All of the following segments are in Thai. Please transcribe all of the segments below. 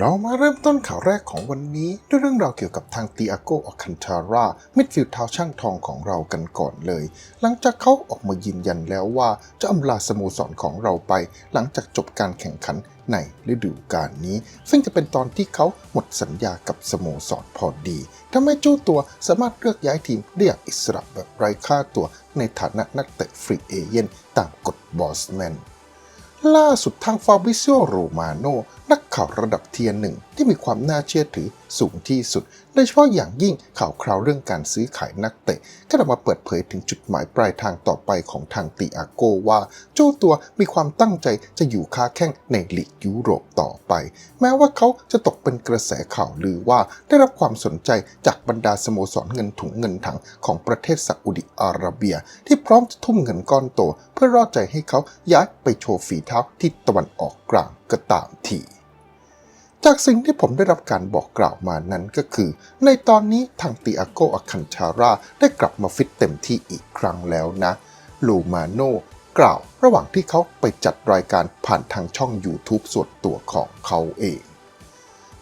เรามาเริ่มต้นข่าวแรกของวันนี้ ด้วยเรื่องราวเกี่ยวกับทางติอาโกอคันทารามิดฟิลด์เท้าช่างทองของเรากันก่อนเลย หลังจากเขาออกมายืนยันแล้วว่าจะอำลาสโมสรของเราไป หลังจากจบการแข่งขันในฤดูกาลนี้ ซึ่งจะเป็นตอนที่เขาหมดสัญญากับสโมสรพอดีทำให้เจ้าตัวสามารถเลือกย้ายทีมได้อย่างอิสระแบบไร้ค่าตัวในฐานะนักเตะฟรีเอเย่นตามกฎบอสแมนล่าสุดทางฟาบริซิโอโรมาโนนัก ข่าวระดับเทียร์หนึ่งที่มีความน่าเชื่อถือสูงที่สุด โดยเฉพาะอย่างยิ่งข่าวคราวเรื่องการซื้อขายนักเตะ ก็ได้มาเปิดเผยถึงจุดหมายปลายทางต่อไปของทางติอาโกว่าเจ้าตัวมีความตั้งใจจะอยู่ค้าแข้งในลีกยุโรปต่อไป แม้ว่าเขาจะตกเป็นกระแสข่าวลือว่าได้รับความสนใจจากบรรดาสโมสรเงินถุงเงินถังของประเทศซาอุดิอาระเบีย ที่พร้อมจะทุ่มเงินก้อนโต เพื่อรอดใจให้เขาย้ายไปโชว์ฝีเท้าที่ตะวันออกกลางก็ตามที จากสิ่งที่ผมได้รับการบอกกล่าวมานั้นก็คือ ในตอนนี้ทางติอาโกอาคันชาราได้กลับมาฟิตเต็มที่อีกครั้งแล้วนะลูมาโนกล่าวระหว่างที่เขาไปจัดรายการผ่านทางช่อง YouTube ส่วนตัวของเขาเอง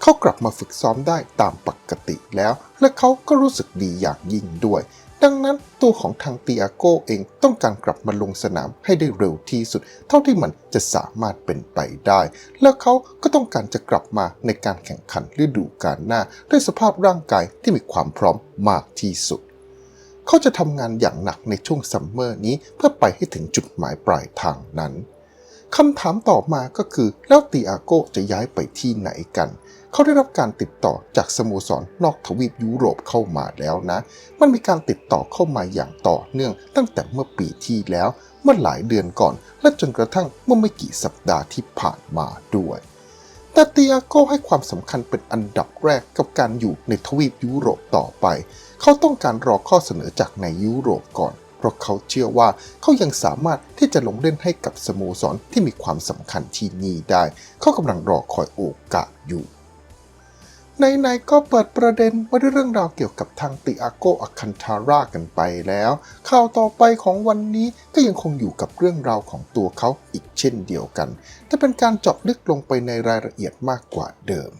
เขากลับมาฝึกซ้อมได้ตามปกติแล้ว และเขาก็รู้สึกดีอย่างยิ่งด้วย ดังนั้นตัวของทางติอาโกเองต้องการกลับมาลงสนามให้ได้เร็วที่สุด เท่าที่มันจะสามารถเป็นไปได้ แล้วเขาก็ต้องการจะกลับมาในการแข่งขันฤดูกาลหน้า ด้วยสภาพร่างกายที่มีความพร้อมมากที่สุด เขาจะทำงานอย่างหนักในช่วงซัมเมอร์นี้เพื่อไปให้ถึงจุดหมายปลายทางนั้นคำถามต่อมาก็คือแล้วติอาโกจะย้ายไปที่ไหนกันเขาได้รับการติดต่อจากสโมสรนอกทวีปยุโรปเข้ามาแล้วนะ มันมีการติดต่อเข้ามาอย่างต่อเนื่องตั้งแต่เมื่อปีที่แล้ว เมื่อหลายเดือนก่อน และจนกระทั่งเมื่อไม่กี่สัปดาห์ที่ผ่านมาด้วยแต่ติอาโกให้ความสำคัญเป็นอันดับแรกกับการอยู่ในทวีปยุโรปต่อไป เขาต้องการรอข้อเสนอจากในยุโรปก่อน เพราะเขาเชื่อว่าเขายังสามารถที่จะลงเล่นให้กับสโมสรที่มีความสำคัญที่นี่ได้ เขากำลังรอคอยโอกาสอยู่ ในๆก็เปิดประเด็นมาด้วยเรื่องราวเกี่ยวกับทางติอาโกอาคันทาร่ากันไปแล้ว ข่าวต่อไปของวันนี้ก็ยังคงอยู่กับเรื่องราวของตัวเขาอีกเช่นเดียวกันแต่เป็นการเจาะลึกลงไปในรายละเอียดมากกว่าเดิม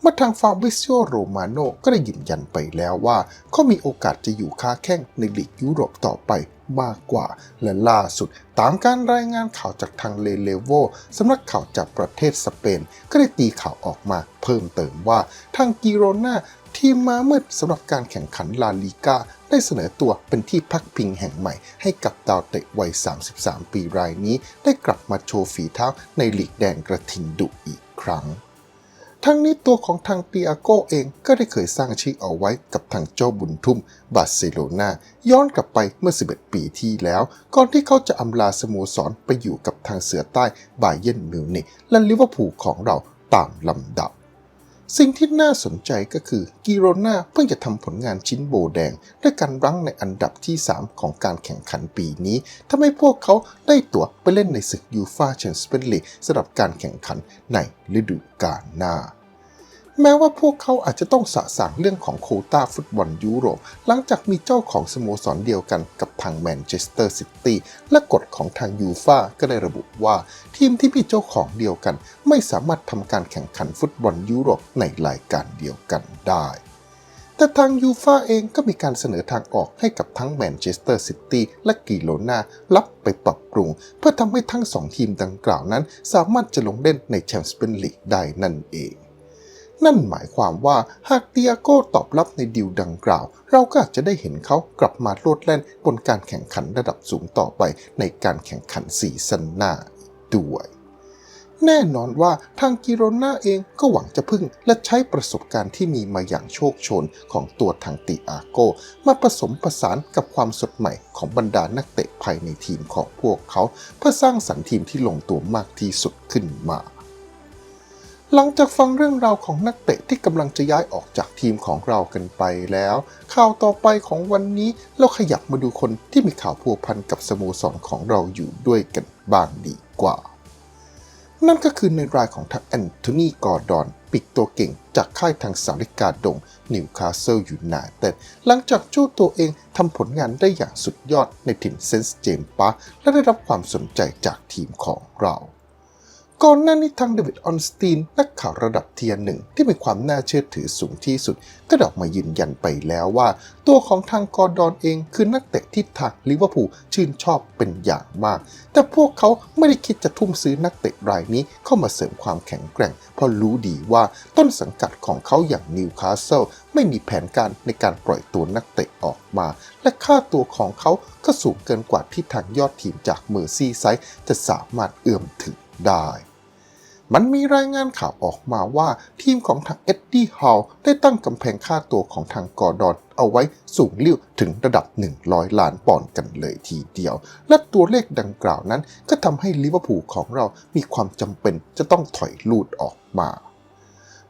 เมื่อทางฟาบิซิโอโรมาโนก็ได้ยืนยันไปแล้วว่าเขามีโอกาสจะอยู่ค้าแข้งในลีกยุโรปต่อไป มากกว่า และล่าสุด ตามการรายงานข่าวจากทางเลเลโวสำนักข่าวจากประเทศสเปน ก็ได้ตีข่าวออกมาเพิ่มเติมว่าทางกิโรนาทีมมามืดสำหรับการแข่งขันลาลีกาได้เสนอตัวเป็นที่พักพิงแห่งใหม่ ให้กับดาวเตะวัย 33 ปีรายนี้ ได้กลับมาโชว์ฝีเท้าในหลีกแดงกระทิงดุอีกครั้ง ทั้งนี้ตัวของทางเตียโกเองก็ได้เคยสร้างชื่อเอาไว้กับทางเจ้าบุญทุ่มบาร์เซโลนาย้อนกลับไปเมื่อ 11 ปีที่แล้ว ก่อนที่เขาจะอำลาสโมสรไปอยู่กับทางเสือใต้บาเยนมิวนิกและลิเวอร์พูลของเราตามลำดับ สิ่งที่น่าสนใจก็คือกิโรนาเพิ่งจะทำผลงานชิ้นโบแดง ด้วยการรั้งในอันดับที่ 3 ของการแข่งขันปีนี้ทำให้พวกเขาได้ตั๋วไปเล่นในศึกยูฟาแชมเปี้ยนส์ลีกสำหรับการแข่งขันในฤดูกาลหน้า แม้ว่าพวกเขาอาจจะต้องสะสางเรื่องของโคต้าฟุตบอลยุโรป หลังจากมีเจ้าของสโมสรเดียวกันกับทางแมนเชสเตอร์ซิตี้และกฎของทางยูฟาก็ได้ระบุว่า ทีมที่มีเจ้าของเดียวกัน ไม่สามารถทำการแข่งขันฟุตบอลยุโรปในรายการเดียวกันได้แต่ทางยูฟาเองก็มีการเสนอทางออกให้กับทั้งแมนเชสเตอร์ซิตี้และกิโลนารับไปปรับปรุง เพื่อทำให้ทั้งสองทีมดังกล่าวนั้น สามารถจะลงเล่นในแชมเปี้ยนลีกได้นั่นเอง นั่นหมายความว่าหากเตียโก้ตอบรับในดิวดังกล่าว เราก็อาจจะได้เห็นเขากลับมาโลดแล่นบนการแข่งขันระดับสูงต่อไปในการแข่งขันซีซั่นหน้าด้วยแน่นอนว่าทางกิโรนาเองก็หวังจะพึ่งและใช้ประสบการณ์ที่มีมาอย่างโชคชนของตัวทางติอาโก มาผสมผสานกับความสดใหม่ของบรรดานักเตะภายในทีมของพวกเขา เพื่อสร้างสรรค์ทีมที่ลงตัวมากที่สุดขึ้นมา หลังจากฟังเรื่องราวของนักเตะที่กำลังจะย้ายออกจากทีมของเรากันไปแล้ว ข่าวต่อไปของวันนี้เราขยับมาดูคนที่มีข่าวพัวพันกับสโมสรของเราอยู่ด้วยกันบ้างดีกว่า นั่นก็คือในรายของทางแอนโทนีกอร์ดอนปีกตัวเก่งจากค่ายทางสาริกาดงนิวคาสเซิลยูไนเต็ดหลังจากเจ้าตัวเองทำผลงานได้อย่างสุดยอดในถิ่นเซนส์เจมส์ปาและได้รับความสนใจจากทีมของเรา ก่อนหน้านี้ทางเดวิดออนสตีนนักข่าวระดับเทียร์หนึ่งที่มีความน่าเชื่อถือสูงที่สุด ก็ดออกมายืนยันไปแล้วว่า ตัวของทางกอร์ดอนเองคือนักเตะที่ทางลิเวอร์พูลชื่นชอบเป็นอย่างมาก แต่พวกเขาไม่ได้คิดจะทุ่มซื้อนักเตะรายนี้เข้ามาเสริมความแข็งแกร่ง เพราะรู้ดีว่าต้นสังกัดของเขาอย่างนิวคาสเซิลไม่มีแผนการในการปล่อยตัวนักเตะออกมา และค่าตัวของเขาก็สูงเกินกว่าที่ทางยอดทีมจากเมอร์ซีไซด์จะสามารถเอื้อมถึงได้ มันมีรายงานข่าวออกมาว่าทีมของทางเอ็ดดี้ฮาวได้ตั้งกำแพงค่าตัวของทางกอร์ดอนเอาไว้สูงลิ่วถึงระดับ 100 ล้านปอนด์กันเลยทีเดียว และตัวเลขดังกล่าวนั้นก็ทำให้ลิเวอร์พูลของเรามีความจำเป็นจะต้องถอยลูดออกมา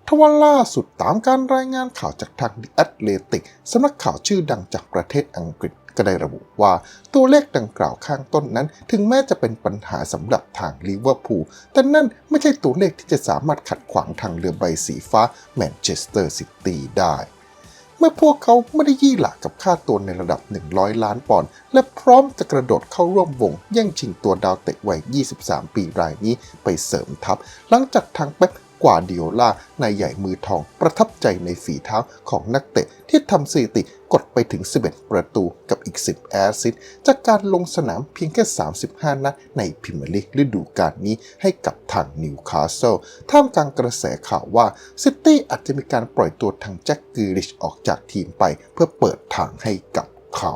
ทว่าล่าสุดตามการรายงานข่าวจากทาง The Athletic สำนักข่าวชื่อดังจากประเทศอังกฤษ ก็ได้ระบุว่าตัวเลขดังกล่าวข้างต้นนั้น ถึงแม้จะเป็นปัญหาสำหรับทางลิเวอร์พูลแต่นั่นไม่ใช่ตัวเลขที่จะสามารถขัดขวางทางเรือใบสีฟ้าแมนเชสเตอร์ซิตี้ได้ เมื่อพวกเขาไม่ได้ยี่หละกับค่าตัวในระดับ 100 ล้านปอนด์และพร้อมจะกระโดดเข้าร่วมวง แย่งชิงตัวดาวเตะวัย 23 ปีรายนี้ไปเสริมทัพ หลังจากทางเป๊ป กวาดิโอลานายใหญ่มือทองประทับใจในฝีเท้าของนักเตะที่ทำสถิติกดไปถึง 11 ประตูกับอีก 10 แอสซิสต์จากการลงสนามเพียงแค่ 35 นัดในพรีเมียร์ลีกฤดูกาลนี้ให้กับทางนิวคาสเซิลท่ามกลางกระแสข่าวว่าซิตี้อาจจะมีการปล่อยตัวทางแจ็คกิริชออกจากทีมไปเพื่อเปิดทางให้กับเขา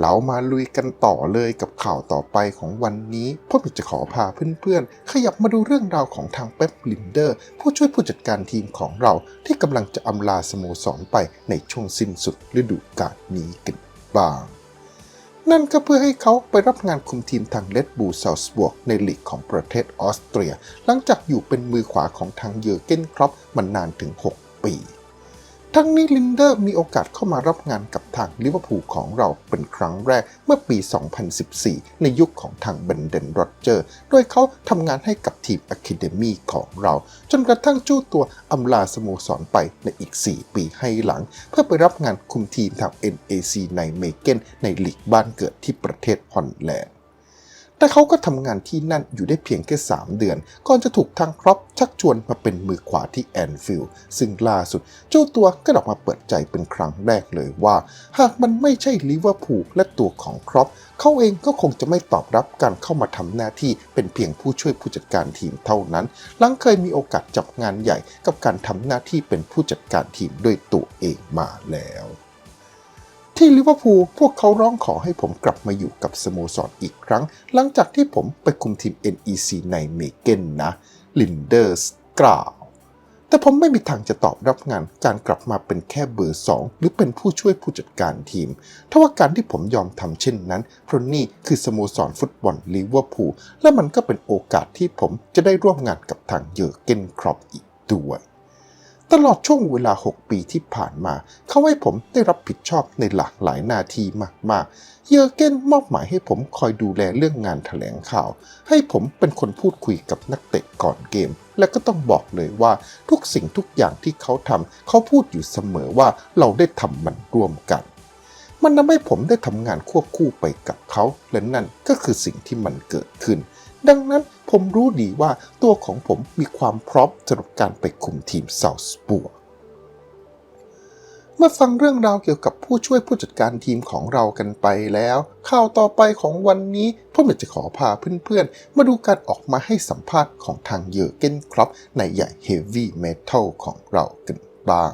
เรามาลุยกันต่อเลยกับข่าวต่อไปของวันนี้พ่อมิจะขอพาเพื่อนๆ ขยับมาดูเรื่องราวของทางเป๊ปลินเดอร์ ผู้ช่วยผู้จัดการทีมของเราที่กำลังจะอำลาสโมสรไปในช่วงสิ้นสุดฤดูกาลนี้กันบ้าง นั่นก็เพื่อให้เขาไปรับงานคุมทีมทางเลดบูซา l สบวกในลีกของประเทศออสเตรีย หลังจากอยู่เป็นมือขวาของทางเยอร์เกนครอปมานานถึง 6 ปี ทั้งนี้ลินเดอร์มีโอกาสเข้ามารับงานกับทางลิเวอร์พูลของเราเป็นครั้งแรกเมื่อปี 2014 ในยุคของทางเบนเดนโรเจอร์ โดยเขาทำงานให้กับทีมอะคาเดมีของเรา จนกระทั่งจู้ตัวอำลาสโมสรไปในอีก 4 ปีให้หลัง เพื่อไปรับงานคุมทีมทาง NAC ในเมเกนในลีกบ้านเกิดที่ประเทศฮอลแลนด์ แต่เขาก็ทำงานที่นั่นอยู่ได้เพียงแค่ 3 เดือน ก่อนจะถูกทางครอปชักชวนมาเป็นมือขวาที่แอนฟิลด์ซึ่งล่าสุด เจ้าตัวก็ออกมาเปิดใจเป็นครั้งแรกเลยว่า หากมันไม่ใช่ลิเวอร์พูลและตัวของครอปเขาเองก็คงจะไม่ตอบรับการเข้ามาทำหน้าที่เป็นเพียงผู้ช่วยผู้จัดการทีมเท่านั้น หลังเคยมีโอกาสจับงานใหญ่กับการทำหน้าที่เป็นผู้จัดการทีมด้วยตัวเองมาแล้ว ที่ลิเวอร์พูลพวกเขาร้องขอให้ผมกลับมาอยู่กับสโมสรอีกครั้ง หลังจากที่ผมไปคุมทีม NEC ในเมเกนนะลินเดอร์สกล่าวแต่ผมไม่มีทางจะตอบรับงานการกลับมาเป็นแค่เบอร์ 2 หรือเป็นผู้ช่วยผู้จัดการทีมทว่าการที่ผมยอมทำเช่นนั้นเพราะนี่คือสโมสรฟุตบอลลิเวอร์พูลและมันก็เป็นโอกาสที่ผมจะได้ร่วมงานกับทางเยอร์เกนครอปอีกด้วย ตลอดช่วงเวลา 6 ปีที่ผ่านมา เขาให้ผมได้รับผิดชอบในหลากหลายหน้าที่มาก ๆ เยอร์เกนมอบหมายให้ผมคอยดูแลเรื่องงานแถลงข่าว ให้ผมเป็นคนพูดคุยกับนักเตะก่อนเกม และก็ต้องบอกเลยว่าทุกสิ่งทุกอย่างที่เขาทำเขาพูดอยู่เสมอว่าเราได้ทำมันร่วมกัน มันทำให้ผมได้ทำงานควบคู่ไปกับเขา และนั่นก็คือสิ่งที่มันเกิดขึ้น ดังนั้นผมรู้ดีว่าตัวของผมมีความพร้อมสำหรับการไปคุมทีมเซาสปัวเมื่อฟังเรื่องราวเกี่ยวกับผู้ช่วยผู้จัดการทีมของเรากันไปแล้ว ข่าวต่อไปของวันนี้ผมอยากจะขอพาเพื่อนๆ มาดูการออกมาให้สัมภาษณ์ของทางเยอร์เกนครอปในใหญ่เฮฟวี่เมทัลของเรากันบ้าง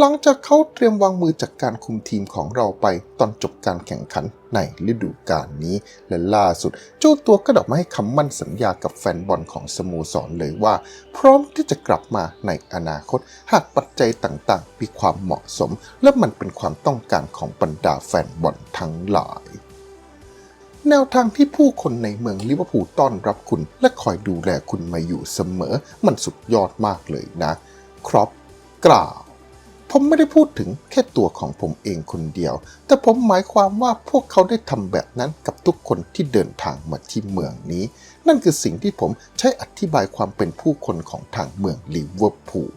หลังจากเขาเตรียมวางมือจากการคุมทีมของเราไปตอนจบการแข่งขันในฤดูกาลนี้ และล่าสุด เจ้าตัวก็ดอกมาให้คำมั่นสัญญากับแฟนบอลของสโมสรเลยว่า พร้อมที่จะกลับมาในอนาคต หากปัจจัยต่างๆ มีความเหมาะสม และมันเป็นความต้องการของบรรดาแฟนบอลทั้งหลายแนวทางที่ผู้คนในเมืองลิเวอร์พูลต้อนรับคุณ และคอยดูแลคุณมาอยู่เสมอ มันสุดยอดมากเลยนะ ครอปกล่าว ผมไม่ได้พูดถึงแค่ตัวของผมเองคนเดียว แต่ผมหมายความว่าพวกเขาได้ทำแบบนั้นกับทุกคนที่เดินทางมาที่เมืองนี้ นั่นคือสิ่งที่ผมใช้อธิบายความเป็นผู้คนของทางเมืองลิเวอร์พูล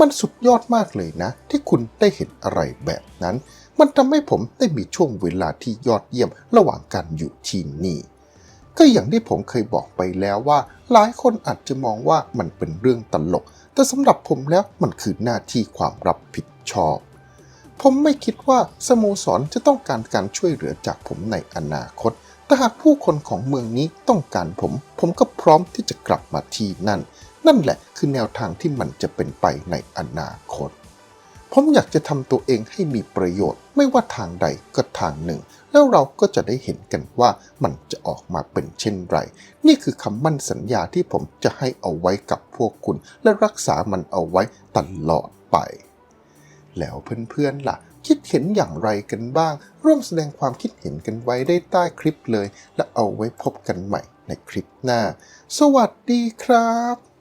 มันสุดยอดมากเลยนะ ที่คุณได้เห็นอะไรแบบนั้น มันทำให้ผมได้มีช่วงเวลาที่ยอดเยี่ยมระหว่างการอยู่ที่นี่ ก็อย่างที่ผมเคยบอกไปแล้วว่า หลายคนอาจจะมองว่ามันเป็นเรื่องตลก แต่สำหรับผมแล้วมันคือหน้าที่ความรับผิดชอบ ผมไม่คิดว่าสโมสรจะต้องการการช่วยเหลือจากผมในอนาคตแต่หากผู้คนของเมืองนี้ต้องการผม ผมก็พร้อมที่จะกลับมาที่นั่น นั่นแหละคือแนวทางที่มันจะเป็นไปในอนาคต ผมอยากจะทำตัวเองให้มีประโยชน์ไม่ว่าทางใดก็ทางหนึ่ง แล้วเราก็จะได้เห็นกันว่ามันจะออกมาเป็นเช่นไร นี่คือคำมั่นสัญญาที่ผมจะให้เอาไว้กับพวกคุณ และรักษามันเอาไว้ตลอดไป แล้วเพื่อนๆล่ะ คิดเห็นอย่างไรกันบ้าง ร่วมแสดงความคิดเห็นกันไว้ได้ใต้คลิปเลย และเอาไว้พบกันใหม่ในคลิปหน้า สวัสดีครับ